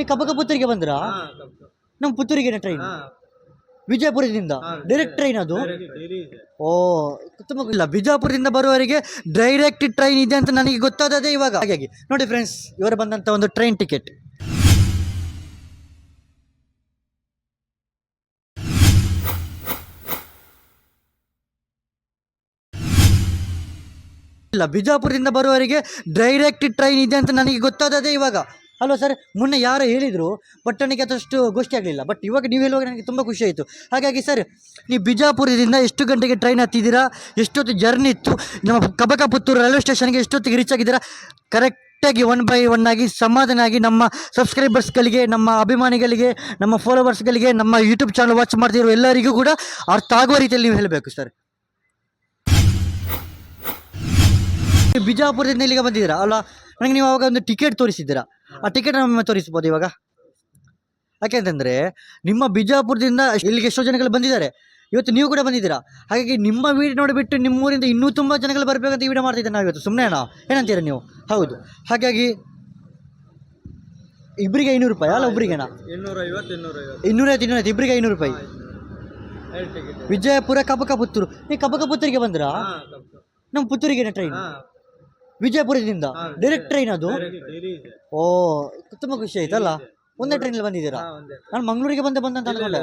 ನೀವು ಕಬಕ ಪುತ್ತೂರಿಗೆ ಬಂದ್ರಾ? ನಮ್ಮ ಪುತ್ತೂರಿಗೆ ಟ್ರೈನ್ ವಿಜಯಪುರದಿಂದ? ಡೈರೆಕ್ಟ್ ಟ್ರೈನ್ ಅದು? ಓ ತುಂಬ ಇಲ್ಲ. ಬಿಜಾಪುರದಿಂದ ಬರುವವರಿಗೆ ಡೈರೆಕ್ಟ್ ಟ್ರೈನ್ ಇದೆ ಅಂತ ನನಗೆ ಗೊತ್ತಾದದೇ ಇವಾಗ. ಹಾಗಾಗಿ ನೋಡಿ ಫ್ರೆಂಡ್ಸ್ ಇವರು ಬಂದಂಥ ಒಂದು ಟ್ರೈನ್ ಟಿಕೆಟ್ ಇಲ್ಲ ಬಿಜಾಪುರದಿಂದ ಬರುವವರಿಗೆ ಡೈರೆಕ್ಟ್ ಟ್ರೈನ್ ಇದೆ ಅಂತ ನನಗೆ ಗೊತ್ತಾದದೇ ಇವಾಗ. ಅಲ್ವಾ ಸರ್, ಮೊನ್ನೆ ಯಾರು ಹೇಳಿದರು ಬಟ್ ನನಗೆ ಅದಷ್ಟು ಗೋಷ್ಠಿ ಆಗಲಿಲ್ಲ. ಬಟ್ ಇವಾಗ ನೀವು ಹೇಳುವಾಗ ನನಗೆ ತುಂಬ ಖುಷಿ ಆಯಿತು. ಹಾಗಾಗಿ ಸರ್, ನೀವು ಬಿಜಾಪುರದಿಂದ ಎಷ್ಟು ಗಂಟೆಗೆ ಟ್ರೈನ್ ಹತ್ತಿದ್ದೀರಾ, ಎಷ್ಟೊತ್ತು ಜರ್ನಿ ಇತ್ತು, ನಮ್ಮ ಕಬಕ ಪುತ್ತೂರು ರೈಲ್ವೆ ಸ್ಟೇಷನ್ಗೆ ಎಷ್ಟೊತ್ತಿಗೆ ರೀಚ್ ಆಗಿದ್ದೀರಾ ಕರೆಕ್ಟಾಗಿ ಒನ್ ಬೈ ಒನ್ ಆಗಿ ಸಮಾಧಾನ ಆಗಿ ನಮ್ಮ ಸಬ್ಸ್ಕ್ರೈಬರ್ಸ್ಗಳಿಗೆ ನಮ್ಮ ಅಭಿಮಾನಿಗಳಿಗೆ, ನಮ್ಮ ಫಾಲೋವರ್ಸ್ಗಳಿಗೆ ನಮ್ಮ ಯೂಟ್ಯೂಬ್ ಚಾನಲ್ ವಾಚ್ ಮಾಡ್ತಿರೋ ಎಲ್ಲರಿಗೂ ಕೂಡ ಅರ್ಥ ಆಗುವ ರೀತಿಯಲ್ಲಿ ನೀವು ಹೇಳಬೇಕು ಸರ್. ಬಿಜಾಪುರದಿಂದ ಇಲ್ಲಿಗೆ ಬಂದಿದ್ದೀರಾ? ಅಲ್ಲ, ನನಗೆ ನೀವು ಆವಾಗ ಒಂದು ಟಿಕೆಟ್ ತೋರಿಸಿದ್ದೀರಾ? ಆ ಟಿಕೆಟ್ ನಮ್ಮ ತೋರಿಸ್ಬೋದು ಇವಾಗ. ಯಾಕೆಂತಂದರೆ ನಿಮ್ಮ ಬಿಜಾಪುರದಿಂದ ಇಲ್ಲಿಗೆ ಎಷ್ಟೋ ಜನಗಳು ಬಂದಿದ್ದಾರೆ. ಇವತ್ತು ನೀವು ಕೂಡ ಬಂದಿದ್ದೀರಾ? ಹಾಗಾಗಿ ನಿಮ್ಮ ವೀಡಿಯೋ ನೋಡಿಬಿಟ್ಟು ನಿಮ್ಮೂರಿಂದ ಇನ್ನೂ ತುಂಬ ಜನಗಳು ಬರಬೇಕಂತ ಈ ವಿಡಿಯೋ ಮಾಡ್ತಿದ್ದೆ ನಾವು ಇವತ್ತು ಸುಮ್ಮನೆ ಏನಂತೀರಾ ನೀವು? ಹೌದು. ಹಾಗಾಗಿ ಇಬ್ಬರಿಗೆ ಐನೂರು ರೂಪಾಯಿ ಅಲ್ಲ ಒಬ್ಬರಿಗೆನಾ ಇನ್ನೂರ ಐವತ್ತು ಇನ್ನೂರ ಐವತ್ತು ಇನ್ನೂರೈವತ್ತು ಇನ್ನೂರೈವತ್ತು. ಇಬ್ಬರಿಗೆ ಐನೂರು ರೂಪಾಯಿ. ವಿಜಯಪುರ ಕಬಕ ಪುತ್ತೂರು ನೀವು ಕಬಕ ಪುತ್ತೂರಿಗೆ ಬಂದ್ರಾ ನಮ್ಮ ಪುತ್ತೂರಿಗೆ ಟ್ರೈನ್ ವಿಜಯಪುರದಿಂದ. ಡೈರೆಕ್ಟ್ ಟ್ರೈನ್ ಅದು? ಓ ತುಂಬ ಖುಷಿ ಆಯ್ತಲ್ಲ ಒಂದೇ ಟ್ರೈನಲ್ಲಿ ಬಂದಿದ್ದೀರಾ? ನಾನು ಮಂಗಳೂರಿಗೆ ಬಂದೆ ಬಂದಂತ ಅನ್ಕೊಂಡೆ.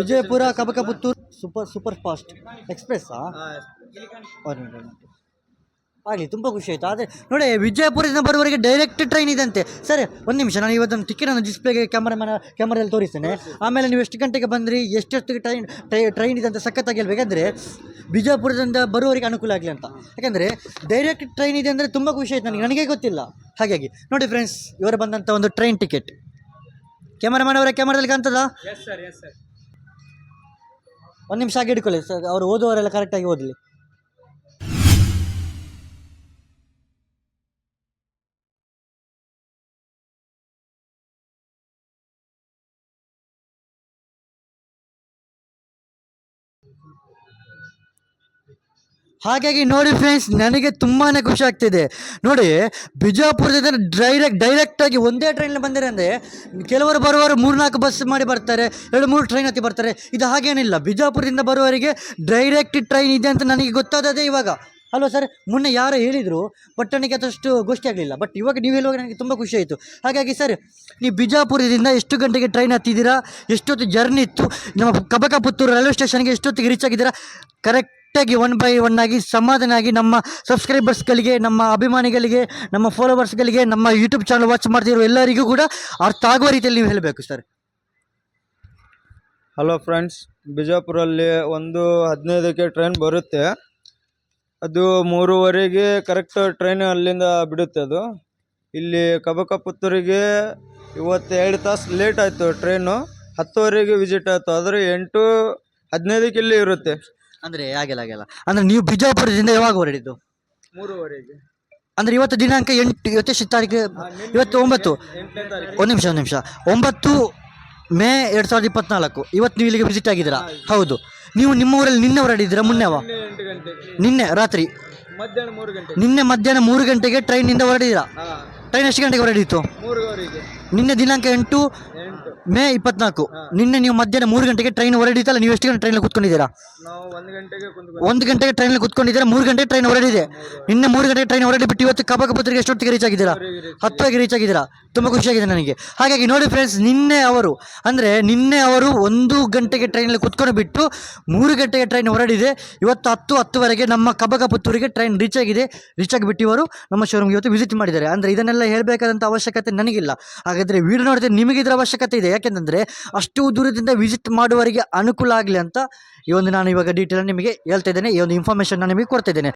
Vijayapura Kabaka Puttur super super fast ಎಕ್ಸ್ಪ್ರೆಸ್ಸಾ ಆಗಲಿ ತುಂಬ ಖುಷಿ ಆಯಿತು. ಆದರೆ ನೋಡಿ ವಿಜಯಪುರದಿಂದ ಬರುವವರೆಗೆ ಡೈರೆಕ್ಟ್ ಟ್ರೈನ್ ಇದೆ ಅಂತೆ ಸರಿ ಒಂದು ನಿಮಿಷ ನಾನು ಇವತ್ತು ಟಿಕೆಟ್ ಟಿಕೆಟನ್ನು ಡಿಸ್ಪ್ಲೇಗೆ ಕ್ಯಾಮ್ರಾಮನ ಕ್ಯಾಮ್ರಾದಲ್ಲಿ ತೋರಿಸ್ತೇನೆ. ಆಮೇಲೆ ನೀವು ಎಷ್ಟು ಗಂಟೆಗೆ ಬಂದ್ರಿ ಎಷ್ಟೆಷ್ಟು ಟ್ರೈನ್ ಟ್ರೈನ್ ಇದೆ ಅಂತ ಸಖತ್ತಾಗಿ ಹೇಳ್ಬೇಕಂದ್ರೆ ಬಿಜಾಪುರದಿಂದ ಬರುವವರಿಗೆ ಅನುಕೂಲ ಆಗಲಿ ಅಂತ. ಯಾಕೆಂದರೆ ಡೈರೆಕ್ಟ್ ಟ್ರೈನ್ ಇದೆ ಅಂದರೆ ತುಂಬ ಖುಷಿ ಆಯ್ತು ನನಗೆ. ನನಗೆ ಗೊತ್ತಿಲ್ಲ. ಹಾಗಾಗಿ ನೋಡಿ ಫ್ರೆಂಡ್ಸ್ ಇವರು ಬಂದಂಥ ಒಂದು ಟ್ರೈನ್ ಟಿಕೆಟ್ ಕ್ಯಾಮರಾಮನ್ ಅವರ ಕ್ಯಾಮರಾದಲ್ಲಿ ಕಾಣ್ತದ? ಎಸ್ ಸರ್ ಎಸ್ ಸರ್ ಒಂದು ನಿಮಿಷ ಆಗಿ ಹಿಡ್ಕೊಳ್ಳಿ ಸರ್ ಅವರು ಓದುವವರೆಲ್ಲ ಕರೆಕ್ಟಾಗಿ ಓದಲಿ. ಹಾಗಾಗಿ ನೋಡಿ ಫ್ರೆಂಡ್ಸ್ ನನಗೆ ತುಂಬಾ ಖುಷಿ ಆಗ್ತಿದೆ ನೋಡಿ, ಬಿಜಾಪುರದಿಂದ ಡೈರೆಕ್ಟ್ ಡೈರೆಕ್ಟಾಗಿ ಒಂದೇ ಟ್ರೈನಲ್ಲಿ ಬಂದಿದೆ ಅಂದರೆ ಕೆಲವರು ಬರುವವರು ಮೂರ್ನಾಲ್ಕು ಬಸ್ ಮಾಡಿ ಬರ್ತಾರೆ, ಎರಡು, ಮೂರು ಟ್ರೈನ್ ಹತ್ತಿ ಬರ್ತಾರೆ. ಇದು ಹಾಗೇನಿಲ್ಲ. ಬಿಜಾಪುರದಿಂದ ಬರುವವರಿಗೆ ಡೈರೆಕ್ಟ್ ಟ್ರೈನ್ ಇದೆ ಅಂತ ನನಗೆ ಗೊತ್ತಾದದೇ ಇವಾಗ. ಅಲ್ವಾ ಸರ್ ಮೊನ್ನೆ ಯಾರೋ ಹೇಳಿದರು ಬಟ್ ನನಗೆ ಅದಷ್ಟು ಗೋಷ್ಠಿ ಆಗಲಿಲ್ಲ. ಬಟ್ ಇವಾಗ ನೀವು ಹೇಳುವಾಗ ನನಗೆ ತುಂಬ ಖುಷಿ ಆಯಿತು. ಹಾಗಾಗಿ ಸರ್ ನೀವು ಬಿಜಾಪುರದಿಂದ ಎಷ್ಟು ಗಂಟೆಗೆ ಟ್ರೈನ್ ಹತ್ತಿದ್ದೀರಾ? ಎಷ್ಟೊತ್ತು ಜರ್ನಿ ಇತ್ತು? ನಮ್ಮ ಕಬಕ ಪುತ್ತೂರು ರೈಲ್ವೆ ಸ್ಟೇಷನ್ಗೆ ಎಷ್ಟೊತ್ತಿಗೆ ರೀಚ್ ಆಗಿದ್ದೀರಾ? ಕರೆಕ್ಟಾಗಿ ಒನ್ ಬೈ ಒನ್ ಆಗಿ ಸಮಾಧಾನ ಆಗಿ ನಮ್ಮ ಸಬ್ಸ್ಕ್ರೈಬರ್ಸ್ಗಳಿಗೆ ನಮ್ಮ ಅಭಿಮಾನಿಗಳಿಗೆ, ನಮ್ಮ ಫಾಲೋವರ್ಸ್ಗಳಿಗೆ ನಮ್ಮ ಯೂಟ್ಯೂಬ್ ಚಾನಲ್ ವಾಚ್ ಮಾಡ್ತಿರೋ ಎಲ್ಲರಿಗೂ ಕೂಡ ಅರ್ಥ ಆಗುವ ರೀತಿಯಲ್ಲಿ ನೀವು ಹೇಳಬೇಕು ಸರ್ ಹಲೋ ಫ್ರೆಂಡ್ಸ್ ಬಿಜಾಪುರಲ್ಲಿ ಒಂದು ಹದಿನೈದಕ್ಕೆ ಟ್ರೈನ್ ಬರುತ್ತೆ. ಅದು ಮೂರುವರೆಗೆ ಕರೆಕ್ಟ್ ಟ್ರೈನ್ ಅಲ್ಲಿಂದ ಬಿಡುತ್ತೆ ಅದು. ಇಲ್ಲಿ ಕಬಕ ಪುತ್ತೂರಿಗೆ ಇವತ್ತು ಎರಡು ತಾಸು ಲೇಟ್ ಆಯಿತು ಟ್ರೈನು ಹತ್ತುವರೆಗೆ ವಿಸಿಟ್ ಆಯಿತು. ಆದರೆ ಎಂಟು ಹದಿನೈದಕ್ಕೆ ಇಲ್ಲಿ ಇರುತ್ತೆ. ಅಂದರೆ ಆಗಿಲ್ಲ ಆಗಿಲ್ಲ ಅಂದ್ರೆ ನೀವು ಬಿಜಾಪುರದಿಂದ ಯಾವಾಗ ಹೊರಡಿದ್ದು? ಮೂರುವರೆಗೆ. ಅಂದ್ರೆ ಇವತ್ತು ದಿನಾಂಕ ಎಂಟು ಇವತ್ತೆಷ್ಟು ತಾರೀಕು? ಇವತ್ತು ಒಂಬತ್ತು. ಒಂದು ನಿಮಿಷ ಒಂದು ನಿಮಿಷ. ಒಂಬತ್ತು ಮೇ ಎರಡು ಸಾವಿರದ ಇಪ್ಪತ್ನಾಲ್ಕು. ಇವತ್ತು ನೀವು ಇಲ್ಲಿಗೆ ವಿಸಿಟ್ ಆಗಿದ್ದೀರಾ? ಹೌದು. ನೀವು ನಿಮ್ಮ ಊರಲ್ಲಿ ನಿನ್ನೆ ಹೊರಡಿದ್ದೀರಾ? ಮುನ್ನೆವಾ ನಿನ್ನೆ ರಾತ್ರಿ? ನಿನ್ನೆ ಮಧ್ಯಾಹ್ನ ಮೂರು ಗಂಟೆಗೆ ಟ್ರೈನಿಂದ ಹೊರಡಿದ್ದೀರಾ? ಟ್ರೈನ್ ಎಷ್ಟು ಗಂಟೆಗೆ ಹೊರಡಿತ್ತು ನಿನ್ನೆ ದಿನಾಂಕ ಎಂಟು ಮೇ ಇಪ್ಪತ್ನಾಲ್ಕು. ನಿನ್ನೆ ನೀವು ಮಧ್ಯಾಹ್ನ ಮೂರು ಗಂಟೆಗೆ ಟ್ರೈನ್ ಹೊರಡಿತಲ್ಲ ನೀವು ಎಷ್ಟು ಗಂಟೆ ಟ್ರೈನಲ್ಲಿ ಕುತ್ಕೊಂಡಿದ್ದೀರಾ? ನಾವು ಒಂದು ಗಂಟೆಗೆ ಕುಂತ್ಕೊಂಡು ಒಂದು ಗಂಟೆಗೆ ಟ್ರೈನಲ್ಲಿ ಕೂತ್ಕೊಂಡಿದ್ದೀರಾ ಮೂರು ಗಂಟೆಗೆ ಟ್ರೈನ್ ಹೊರಡಿದೆ. ನಿನ್ನೆ ಮೂರು ಗಂಟೆಗೆ ಟ್ರೈನ್ ಹೊರಡಿ ಬಿಟ್ಟು ಇವತ್ತು ಕಬಕಪುತ್ರಿಗೆ ಎಷ್ಟೊತ್ತಿಗೆ ರೀಚ್ ಆಗಿದ್ದೀರಾ? ಹತ್ತುವರೆಗೆ ರೀಚ್ ಆಗಿದ್ದೀರಾ? ತುಂಬ ಖುಷಿಯಾಗಿದೆ ನನಗೆ. ಹಾಗಾಗಿ ನೋಡಿ ಫ್ರೆಂಡ್ಸ್ ನಿನ್ನೆ ಅವರು ಅಂದರೆ ನಿನ್ನೆ ಅವರು ಒಂದು ಗಂಟೆಗೆ ಟ್ರೈನಲ್ಲಿ ಕುತ್ಕೊಂಡು ಬಿಟ್ಟು ಮೂರು ಗಂಟೆಗೆ ಟ್ರೈನ್ ಹೊರಡಿದೆ. ಇವತ್ತು ಹತ್ತು ಹತ್ತುವರೆಗೆ ನಮ್ಮ ಕಬಕಪುತ್ತೂರಿಗೆ ಟ್ರೈನ್ ರೀಚ್ ಆಗಿದೆ. ರೀಚ್ ಆಗಿಬಿಟ್ಟು ಇವರು ನಮ್ಮ ಶೋರೂಮ್ಗೆ ಇವತ್ತು ವಿಸಿಟ್ ಮಾಡಿದ್ದಾರೆ. ಅಂದರೆ ಇದನ್ನೆಲ್ಲ ಹೇಳಬೇಕಾದಂಥ ಅವಶ್ಯಕತೆ ನನಗಿಲ್ಲ. ಹಾಗಾದರೆ ವೀಡಿಯೋ ನೋಡಿದ್ರೆ ನಿಮಗೆ ಇದರ ಅವಶ್ಯಕತೆ ಇದೆ. ಯಾಕೆಂತಂದರೆ ಅಷ್ಟು ದೂರದಿಂದ ವಿಸಿಟ್ ಮಾಡುವವರಿಗೆ ಅನುಕೂಲ ಆಗಲಿ ಅಂತ ಈ ಒಂದು ನಾನು ಇವಾಗ ಡೀಟೇಲ್ ನಿಮಗೆ ಹೇಳ್ತಾ ಇದ್ದೇನೆ. ಈ ಒಂದು ಇನ್ಫಾರ್ಮೇಷನ್ನ ನಾನು ನಿಮಗೆ ಕೊಡ್ತಾ ಇದ್ದೇನೆ.